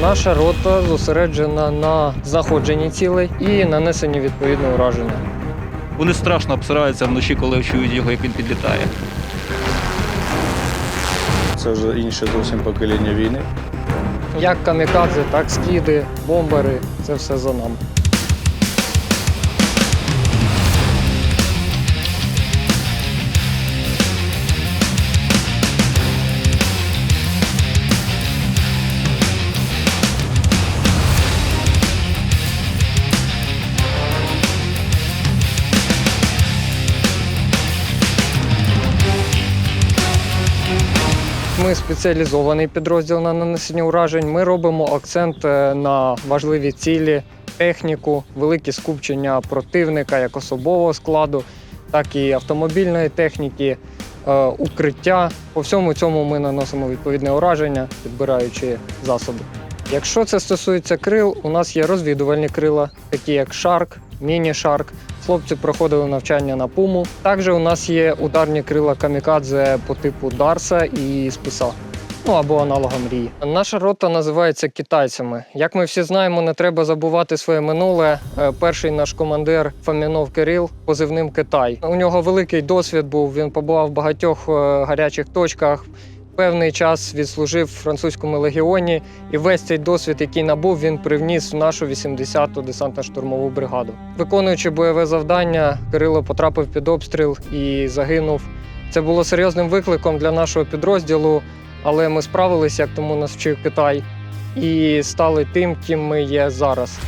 Наша рота зосереджена на заходженні цілей і нанесенні відповідного ураження. Вони страшно обсираються вночі, коли чують його, як він підлітає. Це вже інше зовсім покоління війни. Як камікадзе, так скіди, бомбери це все за нами. Ми спеціалізований підрозділ на нанесення уражень. Ми робимо акцент е, на важливі цілі, техніку, великі скупчення противника як особового складу, так і автомобільної техніки, е, укриття. По всьому цьому ми наносимо відповідне ураження, підбираючи засоби. Якщо це стосується крил, у нас є розвідувальні крила, такі як Shark, міні-Shark. Хлопці проходили навчання на пуму. Також у нас є ударні крила камікадзе по типу Дарса і Списа. Ну або аналога мрії. Наша рота називається китайцями. Як ми всі знаємо, не треба забувати своє минуле. Е, Перший наш командир Фомінов Кирил, позивним Китай. У нього великий досвід був. Він побував в багатьох е, гарячих точках. Певний час відслужив в французькому легіоні, і весь цей досвід, який набув, він привніс в нашу 80-ту десантно-штурмову бригаду. Виконуючи бойове завдання, Кирило потрапив під обстріл і загинув. Це було серйозним викликом для нашого підрозділу, але ми справилися, як тому нас вчив Китай, і стали тим, ким ми є зараз.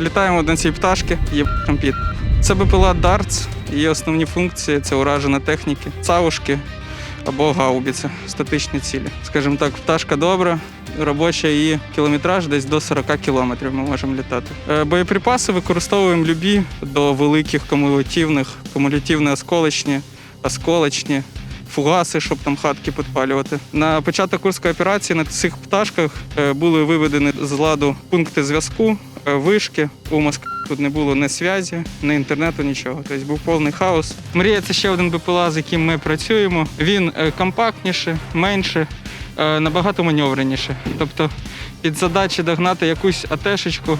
Літаємо на цій пташки, є компіт. Це БПЛА Дартс. Її основні функції це ураження техніки, цавушки або гаубіці, статичні цілі. Скажімо так, пташка добра, робоча її кілометраж десь до 40 кілометрів ми можемо літати. Е, Боєприпаси використовуємо любі до великих кумулятивних, кумулятивно-осколочні, осколочні. Фугаси, щоб там хатки підпалювати. На початок курської операції на цих пташках е, були виведені з ладу пункти зв'язку, е, вишки. У Москві тут не було ні зв'язі, ні інтернету, нічого. Тобто був повний хаос. Мрія це ще один БПЛА, з яким ми працюємо. Він е, компактніше, менше, е, набагато маневреніше. Тобто під задачі догнати якусь атешечку,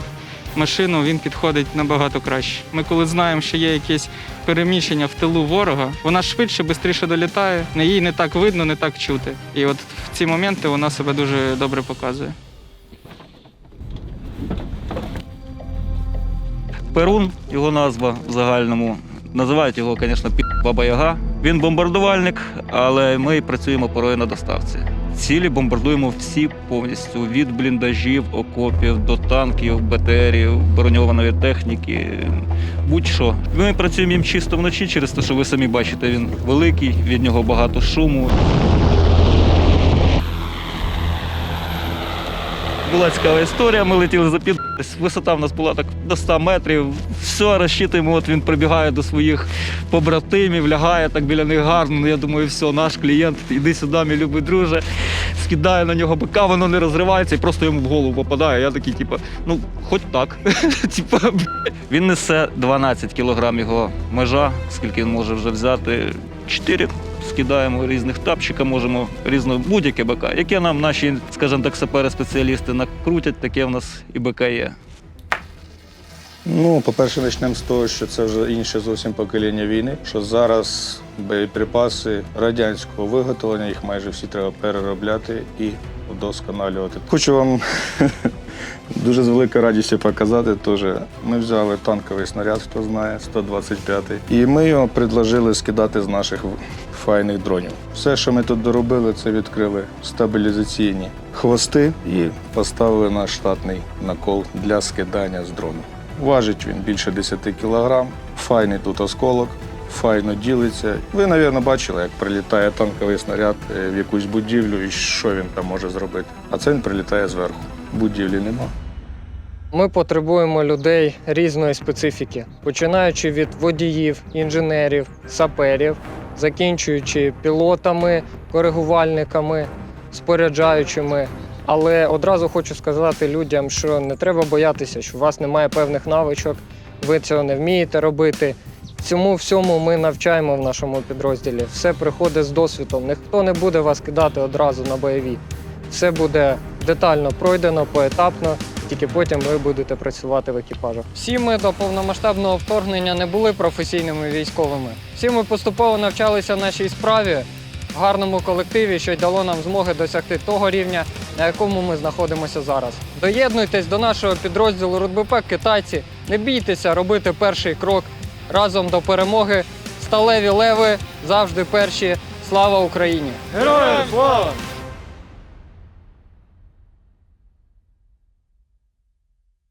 машину він підходить набагато краще. Ми коли знаємо, що є якесь переміщення в тилу ворога, вона швидше, швидше долітає, на її не так видно, не так чути. І от в ці моменти вона себе дуже добре показує. Перун, його назва в загальному. Називають його, звісно, Баба Яга. Він бомбардувальник, але ми працюємо порою на доставці. Цілі бомбардуємо всі повністю від бліндажів, окопів до танків, БТРів, броньованої техніки. Будь-що. Ми працюємо їм чисто вночі, через те, що ви самі бачите, він великий, від нього багато шуму. Була цікава історія. Ми летіли за під. Висота в нас була так до 100 метрів. Все розчитуємо. От він прибігає до своїх побратимів, лягає так біля них гарно. Ну я думаю, все, наш клієнт, іди сюди, мій любий друже. Скидає на нього бика, воно не розривається і просто йому в голову попадає. Я такий, типу, ну, хоч так. Типа, він несе 12 кілограм його межа, скільки він може вже взяти. 4 скидаємо різних тапчика, можемо різно будь-яке БК. Яке нам наші, скажімо так, сапери-спеціалісти накрутять, таке в нас і БК є. Ну, по-перше, почнемо з того, що це вже інше зовсім покоління війни. Що зараз боєприпаси радянського виготовлення, їх майже всі треба переробляти і вдосконалювати. Хочу вам дуже з великою радістю показати. Теж ми взяли танковий снаряд, хто знає, 125-й. І ми його предложили скидати з наших файних дронів. Все, що ми тут доробили, це відкрили стабілізаційні хвости і поставили наш штатний накол для скидання з дрону. Важить він більше 10 кілограм, файний тут осколок, файно ділиться. Ви, мабуть, бачили, як прилітає танковий снаряд е, в якусь будівлю і що він там може зробити. А це він прилітає зверху. Будівлі нема. Ми потребуємо людей різної специфіки, починаючи від водіїв, інженерів, саперів, закінчуючи пілотами, коригувальниками, споряджаючими. Але одразу хочу сказати людям, що не треба боятися, що у вас немає певних навичок, ви цього не вмієте робити. Цьому всьому ми навчаємо в нашому підрозділі. Все приходить з досвідом. Ніхто не буде вас кидати одразу на бойові. Все буде детально пройдено, поетапно, тільки потім ви будете працювати в екіпажах. Всі ми до повномасштабного вторгнення не були професійними військовими. Всі ми поступово навчалися нашій справі в гарному колективі, що й дало нам змоги досягти того рівня, на якому ми знаходимося зараз. Доєднуйтесь до нашого підрозділу Рудбепек Китайці. Не бійтеся робити перший крок разом до перемоги. Сталеві леви завжди перші. Слава Україні! Героям слава!